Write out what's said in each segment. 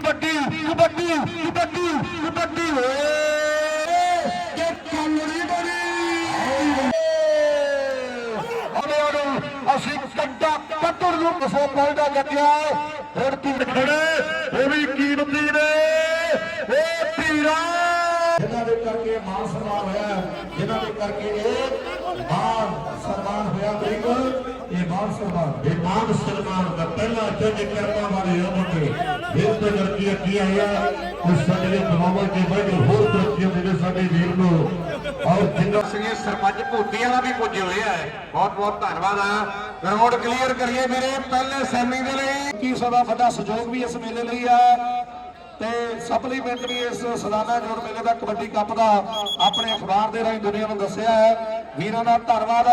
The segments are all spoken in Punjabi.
ਕਬੱਡੀ ਕਬੱਡੀ ਕਬੱਡੀ ਕਬੱਡੀ ਓਏ, ਇਹ ਕਮਰੀ ਬਣੀ ਅਰੇ ਅਰੇ ਅਸੀਂ ਕੱਡਾ ਪੱਤਰ ਨੂੰ ਕਿਸੇ ਪੁਆਇੰਟਾ ਲੱਗਿਆ? ਰੜਤੀ ਖੜੇ, ਉਹ ਵੀ ਕੀਮਤੀ ਨੇ ਓ ਪੀਰਾ ਜਿਨ੍ਹਾਂ ਦੇ ਕਰਕੇ ਮਾਨ ਸਨਮਾਨ ਹੋਇਆ ਜਿਨ੍ਹਾਂ ਦੇ ਕਰਕੇ ਇਹ ਮਾਨ ਸਨਮਾਨ ਹੋਇਆ ਬਿਲਕੁਲ ਇਹ ਮਾਨ ਸਨਮਾਨ, ਇਹ ਮਾਨ ਸਨਮਾਨ ਦਾ ਪਹਿਲਾ ਜੱਜ ਕਿਰਪਾ ਵਾਲੇ ਉਹ ਮੁੰਡੇ ਫਿਰ ਤੋਂ ਲੜਕੀ ਅੱਗੇ ਉਸ ਸਾਡੇ ਦਵਾਵਾਂ ਕੇ ਬਾਅਦ ਹੋਰ ਤਰੱਕੀਆਂ ਦੇ ਸਾਡੇ ਵੀਰ ਨੂੰ। ਔਰ ਜਿੰਨਾ ਸਿੰਘ ਸਰਪੰਚ ਭੂਤੀ ਵਾਲਾ ਵੀ ਪੁੱਜੇ ਹੋਏ ਆ ਬਹੁਤ ਬਹੁਤ ਧੰਨਵਾਦ ਆ। ਗਰਾਊਂਡ ਕਲੀਅਰ ਕਰੀਏ ਮੇਰੇ ਪਹਿਲੇ ਸੈਮੀ ਦੇ ਲਈ। ਕੀ ਸਦਾ ਵੱਡਾ ਸਹਿਯੋਗ ਵੀ ਇਸ ਮੇਲੇ ਲਈ ਆ ਤੇ ਸਪਲੀਮੈਂਟ ਵੀ ਇਸ ਸਲਾਨਾ ਜੋੜ ਮੇਲੇ ਦਾ ਕਬੱਡੀ ਕੱਪ ਦਾ ਆਪਣੇ ਅਖਬਾਰ ਦੇ ਰਾਹੀਂ ਦੁਨੀਆ ਨੂੰ ਦੱਸਿਆ ਹੈ। ਵੀਰਾਂ ਦਾ ਧੰਨਵਾਦ।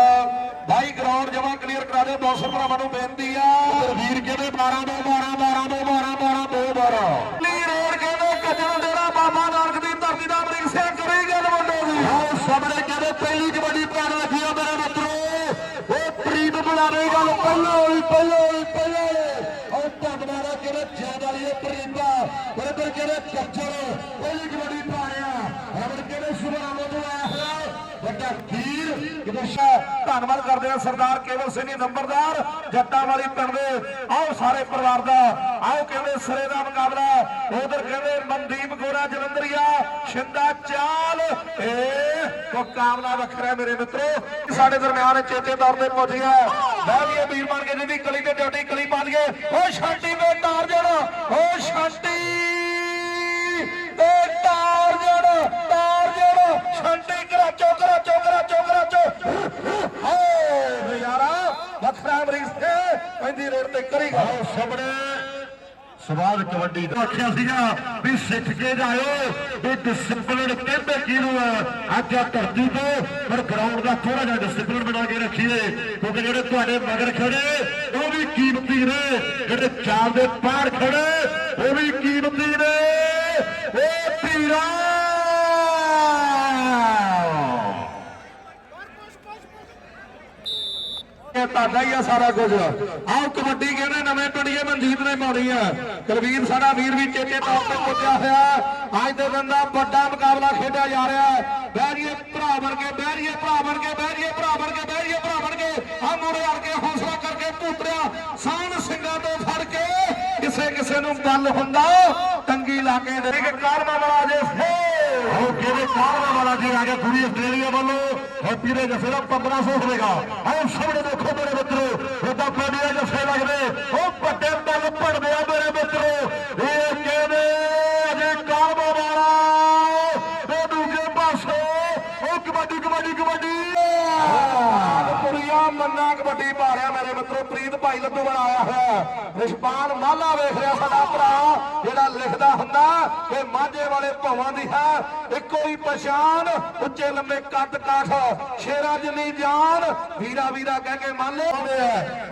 ਭਾਈ ਗਰਾਊਂਡ ਜਮਾ ਕਲੀਅਰ ਕਰਾ ਦੇ ਬੌਸਰ ਭਰਾਵਾਂ ਨੂੰ ਬੇਨਤੀ ਆ। ਵੀਰ ਕਹਿੰਦੇ 12 ਦੋ 12 12 ਦੋ 12 12 ਦੋ 12 ਲੀ ਰੋਡ ਕਹਿੰਦੇ ਕੱਜਣ ਡੇਰਾ ਬਾਬਾ ਨਾਨਕ ਦੀ ਧਰਤੀ ਦਾ ਅਮਰੀਕ ਸਿੰਘ ਕਰੀ ਗੱਲ ਮੁੰਡੇ ਦੀ। ਆਓ ਸਾਹਮਣੇ ਕਹਿੰਦੇ ਪਹਿਲੀ ਕਬੱਡੀ ਪਾਣ ਲੱਗੀ ਆ ਮੇਰੇ ਮਿੱਤਰੋ ਉਹ ਪ੍ਰੀਤ ਬੁਲਾਵੇ ਗੱਲ ਪਹਿਲਾਂ ਹੋਈ ਪਹਿਲਾਂ ਹੋਈ ਪਹਿਲਾਂ ਹੋਈ ਉਹ ਧੰਨਵਾਦ ਕਿਹੜੇ ਜ਼ਿਆਦਾ ਲਈ ਪ੍ਰੀਤਾ ਬਰਦਰ ਕਿਹੜੇ ਕਬੱਡੀ ਪਾਣਿਆ ਰਮਨ ਕਿਹੜੇ ਸੁਭਾਵ ਤੋਂ ਆਇਆ ਹੋਇਆ? ਵੱਡਾ ਵੀਰ ਕਿਦਸ਼ਾ ਧੰਨਵਾਦ ਕਰਦੇ ਆ ਸਰਦਾਰ ਕੇਵਲ ਸਿੰਘ ਨੰਬਰਦਾਰ ਜੱਟਾਂ ਵਾਲੀ ਪਿੰਡ ਦੇ। ਆਓ ਸਾਰੇ ਪਰਿਵਾਰ ਦਾ। ਆਓ ਕਹਿੰਦੇ ਸਿਰੇ ਦਾ ਮੁਕਾਬਲਾ। ਉਧਰ ਕਹਿੰਦੇ ਮਨਦੀਪ ਗੋਰਾ, ਜਲੰਧਰੀਆ, ਸ਼ਿੰਦਾ ਚਾਲ ਏ ਮੁਕਾਬਲਾ ਵੱਖਰਾ ਮੇਰੇ ਮਿੱਤਰੋ। ਸਾਡੇ ਦਰਮਿਆਨ ਚੇਤੇ ਤੌਰ ਤੇ ਪਹੁੰਚ ਗਿਆ ਲੈ ਵੀ ਵੀਰ ਬਣ ਕੇ ਜਿਹਦੀ ਕਲੀ ਤੇ ਡਿਊਟੀ ਕਲੀ ਪਾ ਦਈਏ। ਓ ਸ਼ਾਂਟੀ ਵੇ ਤਾਰ ਜਣਾ, ਓ ਸ਼ਾਂਟੀ ਜਣਾ ਸ਼ਾਂਟੀ ਕਰਾਚੋ ਕਰਾਚੋ ਕਰਾਚੋ ਕਰਾਚੋ ਓ ਨਜ਼ਾਰਾ ਵੱਖਰਾ ਅਮਰੀਕ ਤੇ ਪੈਂਦੀ ਰੇਡ ਤੇ ਕਰੀ ਗਾ ਸਾਹਮਣੇ। ਸਵਾਲ ਕਬੱਡੀ ਦਾ ਆਖਿਆ ਸੀਗਾ ਵੀ ਸਿੱਖ ਕੇ ਜਾਇਓ ਵੀ ਡਿਸਪਲਿਨ ਕਹਿੰਦੇ ਕਿਹਨੂੰ ਆ? ਅੱਜ ਆ ਧਰਤੀ ਤੋਂ, ਪਰ ਗਰਾਊਂਡ ਦਾ ਥੋੜਾ ਜਿਹਾ ਡਿਸਪਲਿਨ ਬਣਾ ਕੇ ਰੱਖੀਏ, ਕਿਉਂਕਿ ਜਿਹੜੇ ਤੁਹਾਡੇ ਮਗਰ ਖੜੇ, ਉਹ ਵੀ ਕੀਮਤੀ ਨੇ। ਜਿਹੜੇ ਚਾਰ ਦੇ ਪਾਰ ਖੜੇ, ਉਹ ਵੀ ਕੀਮਤੀ ਨੇ। ਉਹ ਪੀਰਾ ਤੁਹਾਡਾ ਹੀ ਆ ਸਾਰਾ ਕੁਝ। ਆਓ ਕਬੱਡੀ ਕਹਿੰਦੇ ਨਵੇਂ ਪਿੰਡੀਏ ਮਨਜੀਤ ਨੇ ਪਾਉਣੀ ਆ। ਕੁਲਵੀਰ, ਸਾਡਾ ਵੀਰ ਵੀ ਚੇਤੇ ਤੌਰ ਤੇ ਪੁੱਜਿਆ ਹੋਇਆ। ਅੱਜ ਦੇ ਦਿਨ ਦਾ ਵੱਡਾ ਮੁਕਾਬਲਾ ਖੇਡਿਆ ਜਾ ਰਿਹਾ ਹੈ। ਬਹਿਰੀਏ ਭਰਾ ਬਣ ਕੇ ਬਹਿਰੀਏ ਭਰਾ ਬਣ ਕੇ ਬਹਿਰੀਏ ਭਰਾ ਬਣ ਕੇ ਬਹਿਰੀਏ ਭਰਾ ਬਣ ਕੇ। ਆ ਮੋੜੇ ਅੜ ਕੇ ਹੌਸਲਾ ਕਰਕੇ ਭੂਤਰਿਆ ਸਾਨ ਸਿੰਘਾਂ ਤੋਂ ਫੜ ਕੇ ਕਿਸੇ ਕਿਸੇ ਨੂੰ ਗੱਲ ਹੁੰਦਾ, ਟੰਗੀ ਲਾ ਕੇ ਦੇ ਕਿ ਕਾਰਮਾ ਵਾਲਾ ਜੇ ਉਹ ਕਿਹੜੇ ਕਾਰਵਾ ਵਾਲਾ ਜੀ ਆ ਗਿਆ ਪੂਰੀ ਆਸਟ੍ਰੇਲੀਆ ਵੱਲੋਂ ਹੈਪੀ ਦੇ ਜਫੇ ਦਾ 1500 ਹੋਵੇਗਾ। ਆਓ ਸਾਹਮਣੇ ਦੇਖੋ ਮੇਰੇ ਮਿੱਤਰੋ ਉਹਦਾ ਪੋਡੀਆ ਜਫੇ ਲੱਗਦੇ ਉਹ ਵੱਡੇ ਬਲ ਭੜਦੇ ਆ ਮੇਰੇ ਮਿੱਤਰੋ। ਇਹ ਕਹਿੰਦੇ ਅਜੇ ਕਾਰਵਾ ਵਾਲਾ ਉਹ ਦੂਜੇ ਪਾਸੇ ਉਹ ਕਬੱਡੀ ਕਬੱਡੀ ਕਬੱਡੀ। ਕੁੜੀਆਂ ਮੰਨਾ ਕਬੱਡੀ ਪਾ ਰਿਹਾ ਮੇਰੇ ਮਿੱਤਰੋ ਪ੍ਰੀਤ ਭਾਈ ਲੱਡੂ ਵਾਲਾ ਆਇਆ ਹੋਇਆ। ਰਿਸ਼ਪਾਨ ਮਾਲਾ ਵੇਖ ਰਿਹਾ ਸਾਡਾ ਭਰਾ, ਜਿਹੜਾ ਲਿਖਦਾ ਹੁੰਦਾ ਕਿ ਮਾਝੇ ਵਾਲੇ ਭਵਾਂ ਦੀ ਹੈ। ਇੱਕੋ ਹੀ ਪਛਾਣ, ਉੱਚੇ ਲੰਮੇ ਕੱਦ ਕਾਠ, ਸ਼ੇਰਾ ਜਿੰਨੀ ਜਾਨ, ਵੀਰਾ ਵੀਰਾ ਕਹਿ ਕੇ ਮੰਨ ਲਓ।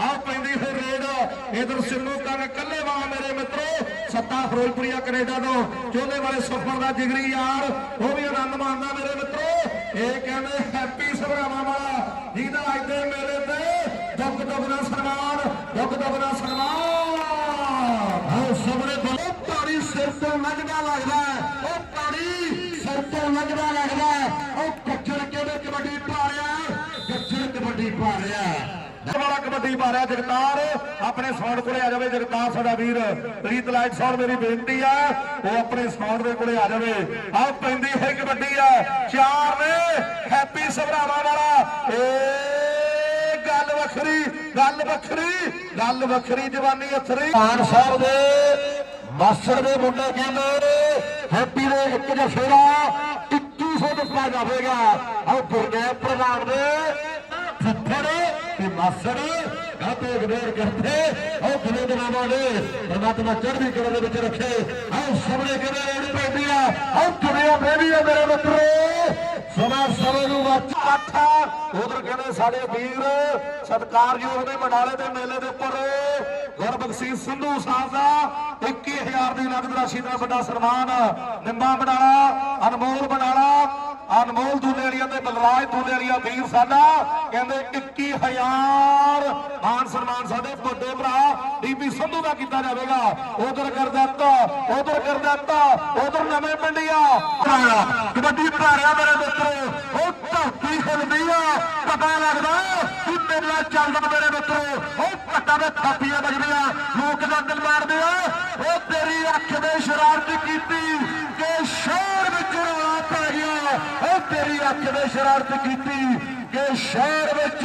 ਆ। ਪੈਂਦੀ ਫਿਰ ਰੇਡ। ਇਧਰ ਸਿੰਨੂ ਕੰਨ ਕੱਲੇ ਮੇਰੇ ਮਿੱਤਰੋ, ਸੱਤਾ ਫਿਰੋਜ਼ਪੁਰੀਆ, ਕੈਨੇਡਾ ਤੋਂ। ਚੋਲੇ ਵਾਲੇ ਸਫਰ ਦਾ ਜਿਗਰੀ ਯਾਰ, ਉਹ ਵੀ ਆਨੰਦ ਮਾਣਦਾ ਮੇਰੇ ਮਿੱਤਰੋ। ਇਹ ਕਹਿੰਦੇ ਹੈਪੀ ਸਭਰਾਵਾਂ ਵਾਲਾ, ਜਿਹਦਾ ਅੱਜ ਦੇ ਮੇਲੇ ਤੇ ਦੁੱਖ ਦੁੱਖ ਦਾ ਸਨਮਾਨ ਦੁੱਖ ਦੁੱਖ ਦਾ ਸਨਮਾਨ ਆਹ ਸਾਹਮਣੇ ਬੋਲੋ ਪਾਣੀ ਸਿਰ ਤੋਂ ਲੱਗਦਾ ਲੱਗਦਾ। ਉਹ ਪਾਣੀ ਸਿਰ ਤੋਂ ਲੱਗਦਾ ਲੱਗਦਾ। ਉਹ ਕੱਚਰ ਕਿਹੜੇ ਕਬੱਡੀ ਪਾ ਰਿਹਾ ਕੱਚਰ ਕਬੱਡੀ ਪਾ ਰਿਹਾ ਵਾਲਾ ਕਬੱਡੀ ਪਾ ਰਿਹਾ ਜਗਤਾਰ। ਆਪਣੇ ਸੌਂਡ ਕੋਲੇ ਆ ਜਾਵੇ ਜਗਤਾਰ ਸਾਡਾ ਵੀਰ। ਪ੍ਰੀਤ ਲਾਈਟ ਸੌਂਡ ਮੇਰੀ ਬੇਨਤੀ ਆ ਉਹ ਆਪਣੇ ਸੌਂਡ ਦੇ ਕੋਲੇ ਆ ਜਾਵੇ। ਆਹ ਪੈਂਦੀ ਹੈ ਕਬੱਡੀ ਆ ਚਾਰ ਨੇ ਹੈਪੀ ਸਭਰਾਵਾਂ ਵਾਲਾ। ਏ ਗੱਲ ਵੱਖਰੀ ਗੱਲ ਵੱਖਰੀ ਗੱਲ ਵੱਖਰੀ ਜਵਾਨੀ ਅਥਰੀ। ਖਾਨ ਸਾਹਿਬ ਦੇ ਮਾਸਟਰ ਦੇ ਮੁੰਡੇ ਕਹਿੰਦੇ ਹੈਪੀ ਦੇ ਇੱਕ ਜਫੇਰਾ 2100 ਦਿੱਤਾ ਜਾਵੇਗਾ ਆਹ ਗੁਰਦੇਵ ਪ੍ਰਧਾਨ ਦੇ ਫੁੱਫੜ ਤੇ ਮਾਸੜ ਗਾਤੇ ਗਵੇਰ ਕਰਦੇ, ਆਹ ਦਿਨੇ ਦਿਨਾਵਾਂ ਦੇ ਪਰਮਾਤਮਾ ਚੜ੍ਹਦੀ ਕਲਾ ਦੇ ਵਿੱਚ ਰੱਖੇ। ਆਹ ਸਾਹਮਣੇ ਕਿਵੇਂ ਰੇਡ ਪੈਂਦੀ ਆ ਆਹ ਦੁਨੀਆ ਬੇਬੀ ਆ ਮੇਰੇ ਮਿੱਤਰੋ ਸਮਾਂ ਸਮੇਂ ਨੂੰ ਵਰਤ ਇਕੱਠਾ ਉਧਰ ਕਹਿੰਦੇ ਸਾਡੇ ਵੀਰ ਸਤਕਾਰਯੋਗ ਦੇ ਮੰਡਾਲੇ ਦੇ ਮੇਲੇ ਦੇ ਉੱਪਰ ਗੁਰਬਖਸ਼ੀਸ਼ ਸੰਧੂ ਸਾਹਿਬ ਦਾ 21000 ਦੀ ਨਗਦ ਰਾਸ਼ੀ ਦਾ ਵੱਡਾ ਸਨਮਾਨ, ਨਿੰਬਾ ਬਨਾਲਾ ਅਨਮੋਲ ਬਨਾਲਾ ਅਨਮੋਲ ਦੁਲੇੜੀਆ ਤੇ ਬਲਰਾਜ ਦੁਲੇੜੀਆ ਵੀਰ ਸਾਡਾ, ਕਹਿੰਦੇ 21000 ਮਾਨ ਸਨਮਾਨ ਸਾਡੇ ਵੱਡੇ ਭਰਾ, ਡੀਪੀ ਸੰਧੂ ਦਾ ਕੀਤਾ ਜਾਵੇਗਾ। ਉਧਰ ਕਰ ਦਿੱਤਾ, ਉਧਰ ਕਰ ਦਿੱਤਾ, ਉਧਰ ਨਵੇਂ ਪਿੰਡੀਆ। ਕਬੱਡੀ ਭਾਰਿਆ ਮੇਰੇ ਮਿੱਤਰੋ ਉਹ ਧਰਤੀ ਹਿਲਦੀ ਆ, ਪਤਾ ਲੱਗਦਾ ਕਿ ਮੇਲਾ ਚੱਲਦਾ ਮੇਰੇ ਮਿੱਤਰੋ। ਉਹ ਪੱਟਾਂ ਦੇ ਥਾਪੀਆਂ ਵੱਜਦੀਆਂ ਲੋਕ ਦਾ ਦਿਲ ਮਾਰਦੇ ਆ। ਉਹ ਤੇਰੀ ਅੱਖ ਦੇ ਸ਼ਰਾਰਤ ਕੀਤੀ, ਕਿ ਸ਼ਹਿਰ ਵਿੱਚ ਰੌਲਾ ਉਹ ਤੇਰੀ ਅੱਖ ਨੇ ਸ਼ਰਾਰਤ ਕੀਤੀ ਕਿ ਸ਼ਹਿਰ ਵਿੱਚ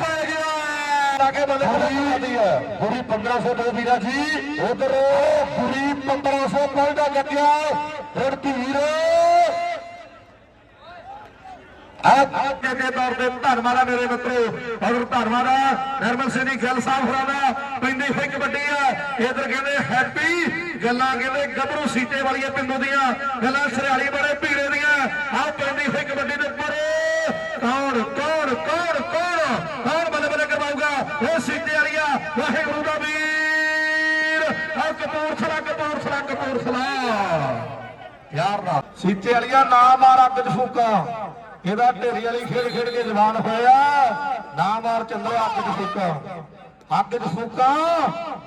ਪੈ ਗਿਆ। ਲਾਗੇ ਬੰਦੇ ਆਦੀ ਹੈ ਗੁਰੀ 1500 ਦੋ ਵੀਰਾ ਜੀ ਉਧਰ ਗੁਰੀ 1500 ਪੁਆਇੰਟਾਂ ਕੱਟਿਆ ਰਣਧੀਰ ਅੱਜ ਦੇ ਤੌਰ ਤੇ ਧੰਨਵਾਦ ਆ ਮੇਰੇ ਮਿੱਤਰੋ। ਔਰ ਧੰਨਵਾਦ ਆ ਨਰਮਲ ਸਿੰਘ ਜੀ ਗੱਲ ਸਾਹਿਬ ਦਾ ਪੈਂਦੀ ਹੋਈ ਕਬੱਡੀ ਆ। ਇਧਰ ਕਹਿੰਦੇ ਹੈਪੀ ਗੱਲਾਂ ਕਹਿੰਦੇ ਗੱਭਰੂ ਸੀਤੇ ਵਾਲੀਆਂ ਪਿੰਡੂ ਦੀਆਂ, ਗੱਲਾਂ ਸਰਿਆਲੀ ਬੜੇ ਭੀੜੇ ਦੀਆਂ। ਆ ਪੈਂਦੀ ਹੋਈ ਕਬੱਡੀ ਦੇ ਉੱਪਰ। ਕੌਣ ਕੌਣ ਕੌਣ ਕੌਣ? ਕੌਣ ਬੱਲੇ ਬੱਲੇ ਕਰਵਾਊਗਾ? ਉਹ ਸੀਤੇ ਵਾਲੀਆ, ਵਾਹਿਗੁਰੂ ਦਾ ਵੀਰ। ਆ ਕਪੂਰਥਲਾ ਕਪੂਰਥਲਾ ਕਪੂਰਥਲਾ। ਯਾਰ ਨਾ। ਸੀਤੇ ਵਾਲੀਆ ਨਾ ਮਾਰ ਅੱਗ ਚ ਫੂਕਾ। ਇਹਦਾ ਢੇਰੀ ਵਾਲੀ ਖੇਡ ਖੇਡ ਕੇ ਜਵਾਨ ਹੋਇਆ। ਨਾ ਮਾਰ ਚੰਦਰਿਆ ਅੱਗ ਚ ਫੂਕਾ। ਅੱਗ ਚ ਫੂਕਾ,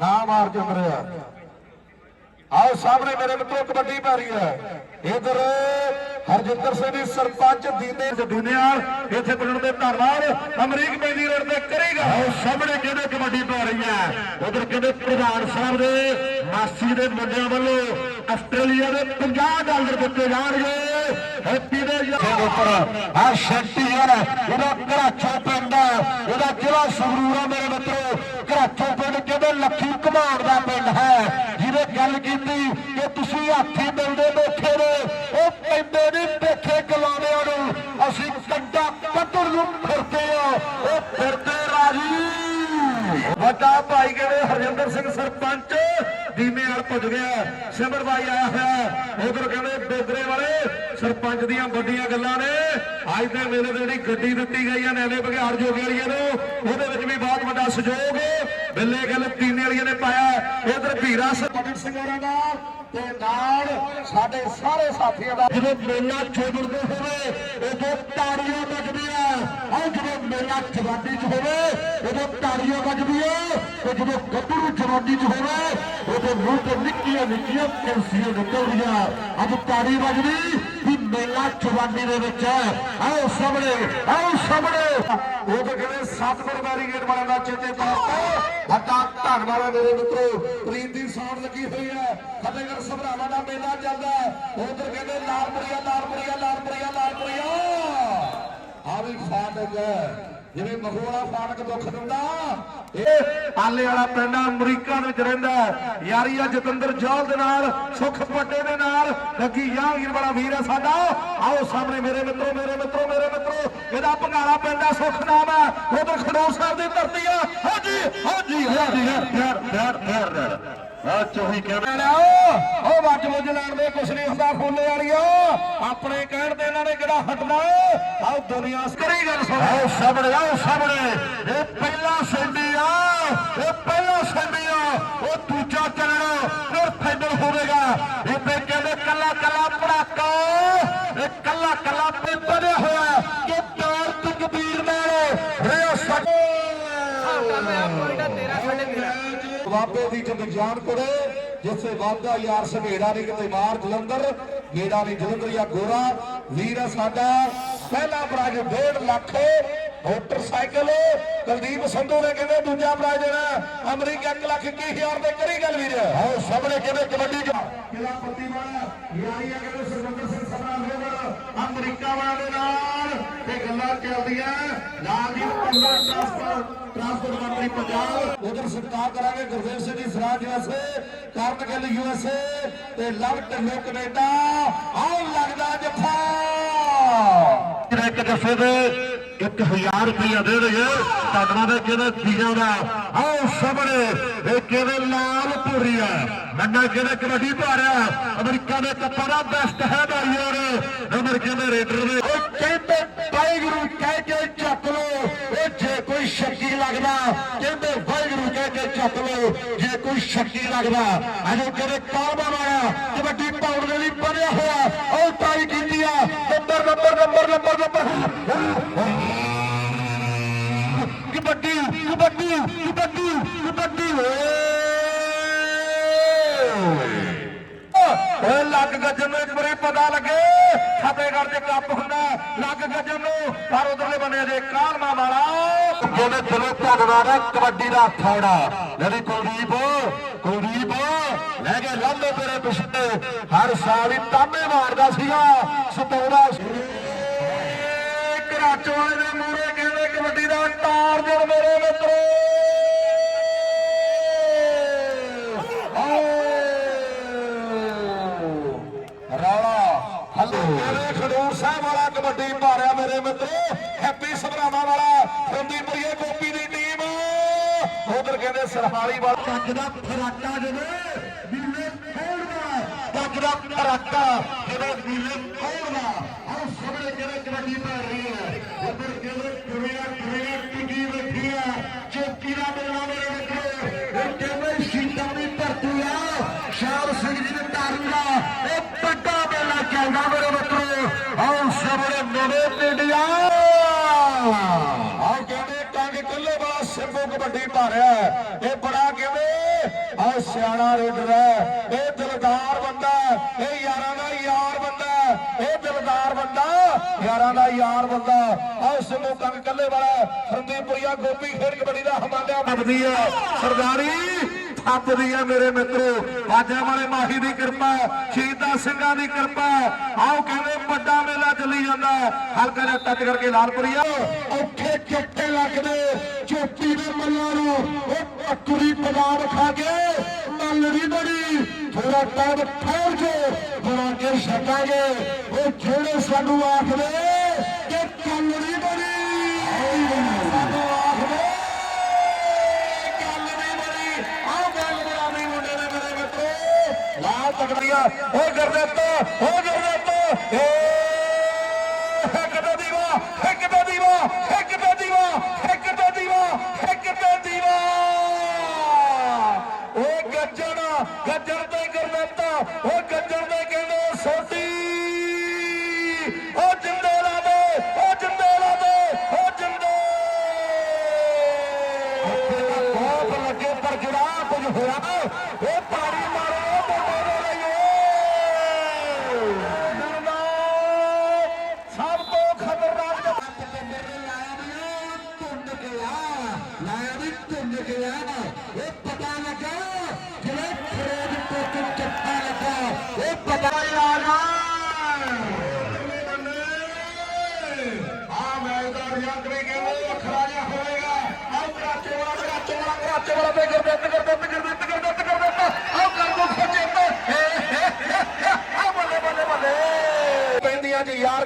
ਨਾ ਮਾਰ ਚੰਦਰਿਆ ਆਓ ਸਾਹਮਣੇ ਮੇਰੇ ਮਿੱਤਰੋ ਕਬੱਡੀ ਪੈ ਰਹੀ ਹੈ। ਇਧਰ ਹਰਜਿੰਦਰ ਸਿੰਘ ਦੀ ਸਰਪੰਚ ਦੀਨੇ ਦੁਨੀਆਲ ਇੱਥੇ ਪੜਨ ਦੇ ਧੰਨਵਾਦ। ਅਮਰੀਕ ਬੈਂਦੀ ਰੋਡ ਤੇ ਕਰੇਗਾ ਉਹ ਸਾਹਮਣੇ ਕਹਿੰਦੇ ਕਬੱਡੀ ਪੈ ਰਹੀ ਹੈ? ਉਧਰ ਕਹਿੰਦੇ ਪ੍ਰਧਾਨ ਸਾਹਿਬ ਦੇ ਮਾਸੀ ਦੇ ਮੁੰਡਿਆਂ ਵੱਲੋਂ ਆਸਟ੍ਰੇਲੀਆ ਦੇ 50 ਡਾਲਰ ਦਿੱਤੇ ਜਾਣਗੇ। ਹੈਪੀ ਦੇ ਦੇ ਉੱਪਰ ਆ ਸ਼ੈਟੀ ਹੈ ਉਹਦਾ ਘਰਾਚੋ ਪਿੰਡ ਹੈ। ਉਹਦਾ ਜ਼ਿਲ੍ਹਾ ਸੰਗਰੂਰ ਹੈ ਮੇਰੇ ਮਿੱਤਰੋ। ਘਰਾਚੋ ਪਿੰਡ ਕਹਿੰਦੇ ਲੱਖੀ ਘਮਾਣ ਦਾ ਪਿੰਡ ਹੈ। ਗੱਲ ਕੀਤੀ ਕਿ ਤੁਸੀਂ ਹਾਥੀ ਮਿਲਦੇ ਦੇਖੇ ਨੇ, ਉਹ ਪੈਂਦੇ ਨਹੀਂ ਦੇਖੇ ਗਲਾਵਿਆਂ ਨੂੰ। ਅਸੀਂ ਕੰਡਾ ਕੱਢਣ ਨੂੰ ਫਿਰਦੇ ਆ, ਉਹ ਫਿਰਦੇ ਰਾਜੀ। ਵੱਡਾ ਭਾਈ ਕਹਿੰਦੇ, ਹਰਜਿੰਦਰ ਸਿੰਘ ਸਰਪੰਚ ਦੀਨੇ ਨਾਲ ਪੁੱਜ ਗਿਆ। ਸਿਮਰ ਬਾਈ ਆਇਆ ਹੋਇਆ। ਉਧਰ ਕਹਿੰਦੇ ਬੇਦਰੇ ਵਾਲੇ, ਸਰਪੰਚ ਦੀਆਂ ਵੱਡੀਆਂ ਗੱਲਾਂ ਨੇ। ਅੱਜ ਦੇ ਮੇਲੇ ਦੇ ਜਿਹੜੀ ਗੱਡੀ ਦਿੱਤੀ ਗਈ ਹੈ ਨੈਲੇ ਬਘਿਆੜ ਜੋਗੇ ਵਾਲੀਆਂ ਨੂੰ, ਉਹਦੇ ਵਿੱਚ ਵੀ ਬਹੁਤ ਵੱਡਾ ਸਹਿਯੋਗ, ਬਿੱਲੇ ਗੱਲ ਤੀਨੇ ਵਾਲੀਆਂ ਨੇ ਪਾਇਆ। ਇਧਰ ਭੀਰਾ ਸਿੰਘ ਹੋਰਾਂ ਦਾ ਤੇ ਨਾਲ ਸਾਡੇ ਸਾਰੇ ਸਾਥੀਆਂ ਦਾ। ਜਦੋਂ ਮੇਲਾ ਚੋਬੜਦੇ ਹੋਵੇ, ਉਦੋਂ ਤਾੜੀਆਂ ਵੱਜਦੀਆਂ। ਆ ਜਦੋਂ ਮੇਲਾ ਜਵਾਨੀ ਚ ਹੋਵੇ, ਉਦੋਂ ਤਾੜੀਆਂ ਵੱਜਦੀਆਂ। ਤੇ ਜਦੋਂ ਗੱਭਰੂ ਜਵਾਨੀ ਚ ਹੋਵੇ, ਉਦੋਂ ਮੂੰਹ ਤੋਂ ਨਿੱਕੀਆਂ ਨਿੱਕੀਆਂ ਕਲਸੀਆਂ ਨਿਕਲਦੀਆਂ। ਅੱਜ ਤਾੜੀ ਵੱਜਦੀ। ਮੇਲਾ ਜਵਾਨੀ ਦੇ ਵਿੱਚ। ਆਓ ਸਾਹਮਣੇ ਆਓ ਸਾਹਮਣੇ। ਉਹ ਤਾਂ ਕਹਿੰਦੇ ਸਤਿਗੁਰ ਬੈਰੀਗੇਟ ਵਾਲਿਆਂ ਦਾ ਚੇਤੇ ਤੌਰ ਤੇ ਵੱਡਾ ਧੰਨਵਾਦ ਮੇਰੇ ਮਿੱਤਰੋ, ਪ੍ਰੀਤ ਦੀ ਸਾਊਂਡ ਲੱਗੀ ਹੋਈ ਹੈ। ਫਤਿਹਗੜ੍ਹ ਸਭਰਾਵਾਂ ਦਾ ਮੇਲਾ ਚੱਲਦਾ ਉਧਰ ਕਹਿੰਦੇ ਲਾਲਪੁਰੀਆ ਲਾਲਪੁਰੀਆ ਲਾਲਪੁਰੀਆ ਲਾਲਪੁਰੀਆ। ਆ ਵੀ ਫਾਟਕ ਜਿਵੇਂ ਮਖੋੜਾ ਫਾਟਕ ਦੁੱਖ ਦਿੰਦਾ, ਇਹ ਆਲੇ ਵਾਲਾ ਪਿੰਡ ਅਮਰੀਕਾ ਦੇ ਵਿੱਚ ਰਹਿੰਦਾ ਯਾਰੀ ਆ ਜਤਿੰਦਰ ਜੌਲ ਦੇ ਨਾਲ, ਸੁਖ ਪੱਟੇ ਦੇ ਨਾਲ, ਲੱਗੀ ਯਾਂਗੀਰ ਵਾਲਾ ਵੀਰ ਹੈ ਸਾਡਾ। ਆਓ ਸਾਹਮਣੇ ਮੇਰੇ ਮਿੱਤਰੋ ਮੇਰੇ ਮਿੱਤਰੋ ਮੇਰੇ ਮਿੱਤਰੋ, ਇਹਦਾ ਭੰਗਾਲਾ ਪਿੰਡ ਦਾ ਸੁਖ ਨਾਮ ਹੈ। ਉਧਰ ਖਡੂਰ ਸਾਹਿਬ ਦੀ ਧਰਤੀ ਆ। ਹਾਂਜੀ ਹਾਂਜੀ ਹਾਂਜੀ ਫੇਰ ਫੇਰ ਫੇਰ ਆ ਚੋਹੀ ਕਹਿੰਦੇ ਲਿਆਓ ਉਹ ਵੱਜ ਮੁੱਜ ਲੈਣ ਦੇ ਕੁਛ ਨਹੀਂ ਹੁੰਦਾ ਫੋਲੇ ਵਾਲੀਓ। ਆਪਣੇ ਕਹਿਣ ਤੇ ਇਹਨਾਂ ਨੇ ਕਿਹੜਾ ਹਟਣਾ? ਆਓ ਦੁਨੀਆ ਕਰੀ ਗੱਲ ਸੁਣ। ਆਓ ਸਾਹਮਣੇ ਆਓ ਸਾਹਮਣੇ। ਇਹ ਪਹਿਲਾ ਸੈਂਡੀ ਆ ਇਹ ਪਹਿਲਾ ਸੈਂਡੀ ਆ। ਉਹ ਦੂਜਾ ਚੱਲਣਾ ਫਿਰ ਫਾਈਨਲ ਹੋਵੇਗਾ। ਇੱਥੇ ਕਹਿੰਦੇ ਕੱਲਾ ਕੱਲਾ ਪੜਾਕਾ ਇਹ ਕੱਲਾ ਕੱਲਾ ਬਾਬੇ ਦੀ ਜਦ ਜਾਨ ਕੋੜੇ ਜਿੱਥੇ ਵਾਦਾ ਯਾਰ ਸੰਘੇੜਾ ਨਹੀਂ ਕਿਤੇ ਮਾਰ ਜਲੰਧਰ ਗੇੜਾ ਨਹੀਂ ਜਲੰਧਰ ਜਾਂ ਗੋਰਾ। ਪਹਿਲਾ ਪ੍ਰਾਈਜ਼ 1.5 ਲੱਖ ਮੋਟਰਸਾਈਕਲ। ਕੁਲਦੀਪ ਸੰਧੂ ਨੇ ਕਹਿੰਦੇ ਦੂਜਾ ਪ੍ਰਾਈਜ਼ ਦੇਣਾ? ਅਮਰੀਕਾ 1 ਲੱਖ 21000 ਦੇ ਕਰੀ ਗੱਲ ਵੀਰ। ਆਓ ਸਾਹਮਣੇ ਕਹਿੰਦੇ ਕਬੱਡੀ ਚ ਕਿਲਾ ਪੱਤੀ ਵਾਲਾ ਕਹਿੰਦੇ ਸਰਵੰਦਰ ਸਿੰਘ ਸਭਰਾ ਲੋਗਰ ਅਮਰੀਕਾ ਵਾਲਾ ਦੇ ਨਾਲ। ਤੇ ਗੱਲਾਂ ਚੱਲਦੀਆਂ, ਨਾਲ ਦੀ ਪੰਜਾਬ ਟਰਾਂਸਪੋਰਟ ਟਰਾਂਸਪੋਰਟ ਮੰਤਰੀ ਪੰਜਾਬ ਉਧਰ ਸਤਿਕਾਰ ਕਰਾਂਗੇ ਗੁਰਦੇਵ ਸਿੰਘ ਜੀ ਸਰਾਜ ਯੂਐਸਏ ਕਰਨ ਗਿੱਲ ਯੂਐਸਏ ਤੇ ਲਵ ਢਿੱਲੋਂ ਕੈਨੇਡਾ ਆਹ ਲੱਗਦਾ ਜੱਫਾ। ਇੱਕ ਜੱਫੇ ਦੇ 1000 ਰੁਪਇਆ ਦੇਣਗੇ ਧੰਨਵਾਦ ਹੈ ਕਿਹਦੇ ਤੀਆਂ ਦਾ। ਆਓ ਸਾਹਮਣੇ ਇਹ ਕਿਹਦੇ ਲਾਲ ਪੂਰੀ ਹੈ? ਮੰਨਾ ਕਿਹਦੇ ਕਬੱਡੀ ਭਾਰਿਆ ਅਮਰੀਕਾ ਦੇ ਕੱਪਾਂ ਦਾ ਬੈਸਟ ਹੈ ਭਾਈਓ ਨੇ ਨੰਬਰ ਕਹਿੰਦੇ ਰੇਡਰ ਦੇ। ਉਹ ਕਹਿੰਦੇ ਵਾਹਿਗੁਰੂ ਕਹਿ ਕੇ ਚੱਕ ਲੋ ਉਹ ਸ਼ੱਕੀ ਲੱਗਦਾ। ਕਹਿੰਦੇ ਵਾਹਿਗੁਰੂ ਕਹਿ ਕੇ ਚੱਕ ਲਓ, ਜੇ ਕੋਈ ਸ਼ੱਕੀ ਲੱਗਦਾ। ਅਜੇ ਕਦੇ ਕਾਲਬਾ ਵਾਲਾ ਕਬੱਡੀ ਪਾਉਣ ਦੇ ਲਈ ਬਣਿਆ ਹੋਇਆ। ਉਹ ਟਰਾਈ ਕੀਤੀ ਆ। ਨੰਬਰ ਨੰਬਰ ਨੰਬਰ ਨੰਬਰ ਜਿਹਨੇ ਦਿਲੋਂ ਧੰਨਵਾਦ ਹੈ ਕਬੱਡੀ ਦਾ ਥੋੜਾ ਜਿਹੜੀ ਕੁਲਦੀਪ ਕੁਲਦੀਪ ਲੈ ਕੇ ਲੰਬੇ ਤੇਰੇ ਪਿਛਲੇ ਹਰ ਸਾਲ ਹੀ ਤਾਮੇ ਮਾਰਦਾ ਸੀਗਾ ਸਤਾਉਂਦਾ ਸੀ ਘਰਾਚੋ ਵਾਲੇ ਦੇ ਮੂਹਰੇ ਕਹਿੰਦੇ ਕਬੱਡੀ ਦਾ ਟਾਰਗੇਟ ਮੇਰੇ ਮਿੱਤਰੋ। ਰਾਣਾ ਹੱਲੇ ਮੇਰੇ ਖਡੂਰ ਸਾਹਿਬ ਵਾਲਾ ਕਬੱਡੀ ਭਾਰਿਆ ਮੇਰੇ ਮਿੱਤਰੋ ਹੈਪੀ ਸਭਰਾਵਾਂ ਵਾਲਾ ਫੰਦੀਪੁਰੀਏ ਗੋਪੀ ਦੀ ਟੀਮ ਕਹਿੰਦੇ ਸਰਹਾਲੀ ਵਾਲਾ। ਕੱਜ ਦਾ ਫਰਾਟਾ ਜਦੋਂ ਵੀਲੇ ਖੋਲਦਾ ਪੱਗ ਦਾ ਫਰਾਟਾ ਜਦੋਂ ਵੀਲੇ ਕੋਲਦਾ ਹਰ ਸਭਰੇ ਕਹਿੰਦੇ ਕਬੱਡੀ ਪੈ ਰਹੀ ਹੈ? ਉਧਰ ਕਹਿੰਦੇ ਕੁੜੀਆਂ ਕੁੜੀਆਂ ਟਿੱਕੀ ਬੈਠੀ ਆ ਚੌਕੀ ਸਿੰਬੂ ਭਾਰਿਆ ਇਹ ਬੜਾ ਕਹਿੰਦੇ ਆਹ ਸਿਆਣਾ ਰੇਡਰ ਹੈ। ਇਹ ਦਿਲਦਾਰ ਬੰਦਾ ਇਹ ਯਾਰਾਂ ਦਾ ਯਾਰ ਬੰਦਾ ਹੈ, ਇਹ ਦਿਲਦਾਰ ਬੰਦਾ ਯਾਰਾਂ ਦਾ ਯਾਰ ਬੰਦਾ। ਆਹ ਸਿੰਬੂ ਕੰਗ ਕੱਲੇ ਵਾਲਾ ਫਰੰਦੀਪੁਰੀਆ ਗੋਪੀ ਖੇਡ ਕਬੱਡੀ ਦਾ ਹਮਾਲਿਆ ਵੱਜਦੀ ਹੈ। ਸਰਦਾਰੀ ਥੱਪਦੀ ਹੈ ਮੇਰੇ ਮਿੱਤਰੋ। ਬਾਜਾ ਵਾਲੇ ਮਾਹੀ ਦੀ ਕਿਰਪਾ ਸ਼ਹੀਦਾਂ ਸਿੰਘਾਂ ਦੀ ਕਿਰਪਾ ਆਓ ਕਹਿੰਦੇ ਵੱਡਾ ਚੱਲੀ ਜਾਂਦਾ। ਹੈ। ਹਲਕਾ ਜਿਹਾ ਟੱਚ ਕਰਕੇ ਲਾਲਪੁਰੀਆ ਔਖੇ ਚੱਟੇ ਲੱਗਦੇ ਚੋਟੀ ਦੇ ਮੱਲਾਂ ਨੂੰ ਉਹ ਪੱਕੂਰੀ ਪੰਜਾਬ ਖਾ ਕੇ ਮੱਲ ਨਹੀਂ ਬੜੀ ਥੋੜਾ ਟਾਈਮ ਠਹਿਰ ਕੇ ਬਣਾ ਕੇ ਛੱਡਾਂਗੇ ਉਹ ਜਿਹੜੇ ਸਾਨੂੰ ਆਖਦੇ ਕਿ ਕੱਲ ਨਹੀਂ ਬਣੀ। ਸਾਨੂੰ ਆਖਦੇ ਗੱਲ ਨਹੀਂ ਬਣੀ। ਆਹ ਗੱਲ ਬਣਾ ਮੁੰਡੇ ਨੇ ਮੇਰੇ ਮਿੱਤਰੋ। ਲਾਲ ਤਕੜੀਆਂ। ਓ ਗਰਦੱਤ ਓ ਗਰਦੱਤ ਏ ਇੱਕ ਤੇ ਦੀਵਾ ਇੱਕ ਤੇ ਦੀਵਾ ਇੱਕ ਤੇ ਦੀਵਾ ਇੱਕ ਤੇ ਦੀਵਾ ਇੱਕ ਤੇ ਦੀਵਾ ਓ ਗੱਜਣ ਗੱਜਣ ਤੇ ਗਰਦੱਤ ਗੱਜਣ ਦੇ ਕਹਿੰਦੇ ਸੋਟੀ ਉਹ ਜਿੰਦੇ ਲਾ ਦੇ ਉਹ ਜਿੰਦੇ ਲਾ ਦੇ ਉਹ ਜਿੰਦੇ। ਬਹੁਤ ਲੱਗੇ ਪਰ ਜਿਹੜਾ ਕੁਝ ਹੋਇਆ।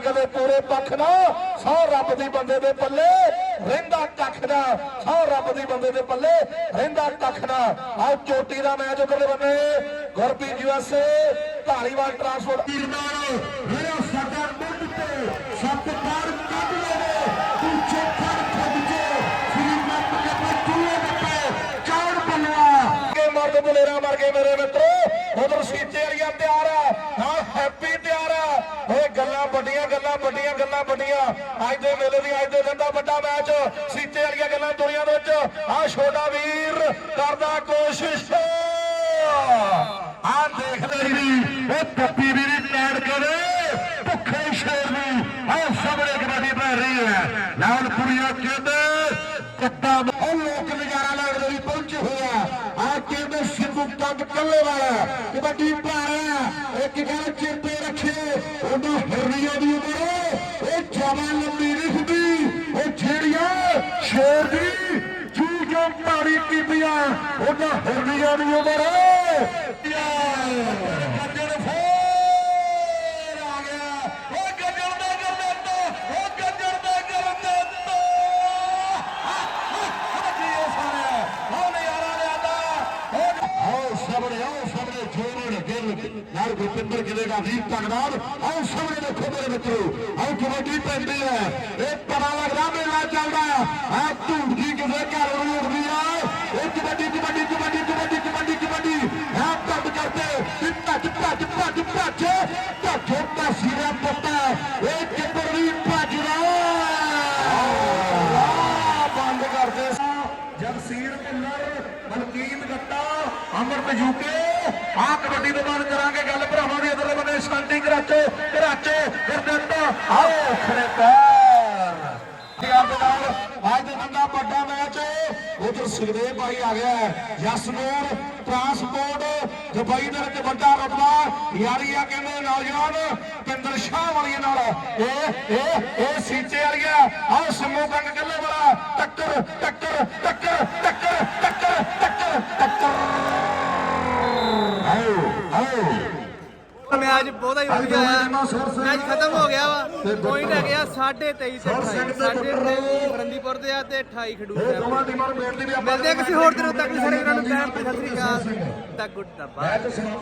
ਕਦੇ ਪੂਰੇ ਪੱਖ ਨਾ ਸੌ ਰੱਬ ਦੀ ਬੰਦੇ ਦੇ ਪੱਲੇ ਰਹਿੰਦਾ ਕੱਖ ਨਾ ਸੌ ਰੱਬ ਦੀ ਬੰਦੇ ਦੇ ਪੱਲੇ ਰਹਿੰਦਾ ਕੱਖ ਨਾ। ਆਹ ਚੋਟੀ ਦਾ ਮੈਚ ਉਧਰਲੇ ਬੰਨੇ ਗੁਰਪ੍ਰੀਤ ਯੂਐਸਏ ਢਾਲੀਵਾਲ ਟਰਾਂਸਪੋਰਟ ਵੀਰਮਾਨ ਮੇਰਾ ਸਾਡਾ ਮੁੱਢ ਤੇ ਸੱਤ ਪਾਰ ਕੱਢ ਲਵੇ ਤੂੰ ਚੋਖੜ ਖੁਦ ਕੇ ਸ੍ਰੀਮੰਤ ਦੇ ਪੱਟੂਏ ਦੇ ਚਾੜ ਬੁਲਵਾ ਕੇ ਮਰਦ ਬਲੇਰਾ ਮਰ ਗਏ ਮੇਰੇ ਮਿੱਤਰੋ ਉਧਰ ਸੀਚੇ ਵਾਲੀਆਂ ਤਿਆਰ ਆ ਨਾਲ ਹੈਪੀ ਤਿਆਰ ਆ ਓਏ ਗੱਲਾਂ ਵੱਡੀਆਂ ਗੱਲਾਂ ਵੱਡੀਆਂ ਗੱਲਾਂ ਵੱਡੀਆਂ। ਅੱਜ ਦੇ ਮੇਲੇ ਦੀ, ਅੱਜ ਦੇ ਦਿਨ ਦਾ ਵੱਡਾ ਮੈਚ। ਸੀਚੇ ਵਾਲੀਆਂ ਗੱਲਾਂ ਦੁਨੀਆ ਦੇ ਵਿੱਚ। ਆ ਛੋਟਾ ਵੀਰ ਕਰਦਾ ਕੋਸ਼ਿਸ਼। ਆ ਦੇਖਦੇ ਹੀ ਇਹ ਪੱਪੀ ਵੀਰੀ ਟੈਡ ਕਰੇ ਭੁੱਖੇ ਸ਼ੇਰ ਨੂੰ। ਆ ਸਾਹਮਣੇ ਕਬੱਡੀ ਪੈ ਰਹੀ ਹੈ। ਨਾਲ ਕੁੜੀਆਂ ਕਹਿੰਦੇ ਕੱਟਾ ਉਹ ਲੋਕ ਨਜ਼ਾਰਾ ਲੈਣ ਦੇ ਲਈ ਪਹੁੰਚੇ ਹੋਇਆ ਆ। ਕਹਿੰਦੇ ਸਿੱਧੂ ਤੱਕ ਕੱਲੇ ਵਾਲਾ। ਕਬੱਡੀ ਪਾ ਰਿਹਾ। ਇੱਕ ਗੱਲ ਚੇਤੇ ਰੱਖੇ। ਉਹਨਾਂ ਸ਼ੇਰ ਦੀ ਜੂ ਜੋ ਪਾਣੀ ਕੀਤੀਆਂ ਉਹਨਾਂ ਹਰਨੀਆਂ ਦੀ ਉਮਰ ਗੱਜਣ ਫੇਰ ਆ ਗਿਆ ਉਹ ਗੱਜਣ ਦਾ ਗਰਦੱਤ ਉਹ ਗੱਜਣ ਦਾ ਗਰਦੱਤ ਜੀ ਉਹ ਸਾਰੇ ਉਹ ਨਜ਼ਾਰਾ ਲਿਆਦਾ ਆਓ ਸਾਹਮਣੇ ਆਓ ਸਾਹਮਣੇ ਜੋਰ ਗਿਰ ਨਾਲ ਗੁਰਪਿੰਦਰ ਕਿਲੇਗਾ ਵੀਰ ਤਗੜਾਲ ਆਓ ਸਾਹਮਣੇ ਦੇਖੋ ਮੇਰੇ ਮਿੱਤਰੋ ਆਓ ਕਬੱਡੀ ਪੈਂਦੀ ਹੈ ਇਹ ਪਤਾ ਲੱਗਦਾ ਮੇਲਾ ਚੱਲਦਾ ਆ ਧੂੜ ਜੀ ਕਿਸੇ ਘਰ ਨੂੰ ਉੱਠਦੀ ਆ ਇਹ ਕਬੱਡੀ ਕਬੱਡੀ ਕਬੱਡੀ ਕਬੱਡੀ ਕਬੱਡੀ ਕਬੱਡੀ ਹੈ ਭੱਜ ਕਰਦੇ ਭੱਜ ਭੱਜ ਭੱਜ ਭੱਜ ਭੱਜੋ ਪਾਸੀ ਦਾ ਪੁੱਤਾ ਇਹ ਕਿੱਧਰ ਵੀ ਭੱਜਦਾ ਬੰਦ ਕਰਦੇ ਜਗਸੀਰ ਭੁੱਲਰ ਮਲਕੀਤ ਆ ਕਬੱਡੀ ਤੋਂ ਬਾਅਦ ਕਰਾਂਗੇ ਗੱਲ ਭਰਾਵਾਂ ਦੀ ਅਦਲੇ ਬੰਨੇ ਸ਼ਾਂਤੀ ਕਰਾਚੋ ਕਰਾਚੋ ਗੁਰਦਿੱਤ ਆਓ ਖੜੇ ਪੈਰ ਅੱਜ ਦੇ ਨਾਲ ਅੱਜ ਦੇ ਦਿਨ ਦਾ ਵੱਡਾ ਮੈਚ ਉਧਰ ਸੁਖਦੇਵ ਭਾਈ ਆ ਗਿਆ ਹੈ। ਜਸਨੂਰ ਟਰਾਂਸਪੋਰਟ ਦੁਬਈ ਦੇ ਵਿੱਚ ਵੱਡਾ ਰਤਬਾ। ਯਾਰੀ ਕਹਿੰਦੇ ਨੌਜਵਾਨ ਪਿੰਦਰ ਸ਼ਾਹ ਵਾਲੀਆਂ ਨਾਲ। ਇਹ ਇਹ ਇਹ ਸੀਚੇ ਵਾਲੀਆਂ। ਆਹ ਸਮੂਹ ਕੰਗ ਕੱਲੇ ਵਾਲਾ ਟੱਕਰ ਟੱਕਰ ਟੱਕਰ ਟੱਕਰ ਟੱਕਰ ਟੱਕਰ ਟੱਕਰ। ਆਓ ਆਓ। ਮੈਚ ਬਹੁਤਾ ਹੀ ਵਧੀਆ ਆ ਮੈਚ ਖਤਮ ਹੋ ਗਿਆ ਵਾ। ਪੁਆਇੰਟ ਹੈਗੇ ਆ 23.5 ਤੇ 28 23 ਫਰੰਦੀਪੁਰ ਦੇ ਆ ਤੇ 28 ਖਡੂਰ ਇਹ ਦੇ ਆ। ਦੋਵਾਂ ਟੀਮਾਂ ਨੂੰ ਬੇਨਤੀ ਵੀ ਆਪਾਂ ਮਿਲਦੇ ਆ ਕਿਸੇ ਹੋਰ ਦਿਨ ਤੱਕ ਸਾਰੇ ਗ੍ਰਾਂਡ ਪਲਾਨ ਸਤਿ ਸ੍ਰੀ ਅਕਾਲ। ਦਾ ਗੁੱਡ ਦਾ ਬਾਏ